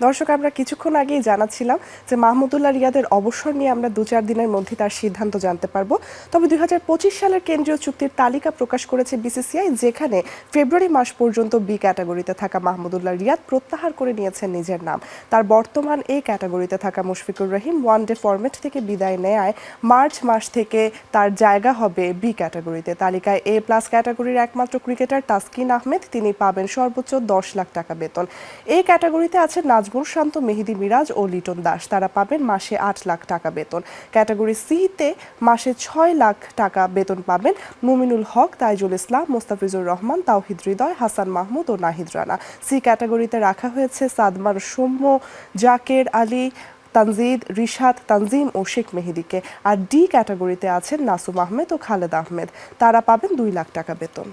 দর্শক, আমরা কিছুক্ষণ আগেই জানাচ্ছিলাম যে মাহমুদুল্লাহ রিয়াদের অবসর নিয়ে আমরা দু চার দিনের মধ্যে তার সিদ্ধান্ত জানতে পারব। তবে দু হাজার পঁচিশ সালের কেন্দ্রীয় চুক্তির তালিকা প্রকাশ করেছে বিসিসিআই, যেখানে ফেব্রুয়ারি মাস পর্যন্ত বি ক্যাটাগরিতে থাকা মাহমুদুল্লাহ রিয়াদ প্রত্যাহার করে নিয়েছেন নিজের নাম। তার বর্তমান এই ক্যাটাগরিতে থাকা Mushfiqur Rahim one day format থেকে বিদায় নেয়। মার্চ মাস থেকে তার জায়গা হবে বি ক্যাটাগরিতে। তালিকায় এ প্লাস ক্যাটাগরির একমাত্র ক্রিকেটার তাসকিন আহমেদ, তিনি পাবেন সর্বোচ্চ দশ লাখ টাকা বেতন। এই ক্যাটাগরিতে আছে নাজমুল শান্ত, মেহেদি মিরাজ ও লিটন দাস। তারা পাবেন মাসে আট লাখ টাকা বেতন। ক্যাটাগরি সিতে মাসে ছয় লাখ টাকা বেতন পাবেন মুমিনুল হক, তাইজুল ইসলাম, মোস্তাফিজুর রহমান, তাওহিদ হৃদয়, হাসান মাহমুদ ও নাহিদ রানা। সি ক্যাটাগরিতে রাখা হয়েছে সাদমার সৌম্য, জাকের আলী, তানজিদ, রিশাদ, তানজিম ও শেখ মেহেদিকে। আর ডি ক্যাটাগরিতে আছেন নাসুম আহমেদ ও খালেদ আহমেদ। তারা পাবেন দুই লাখ টাকা বেতন।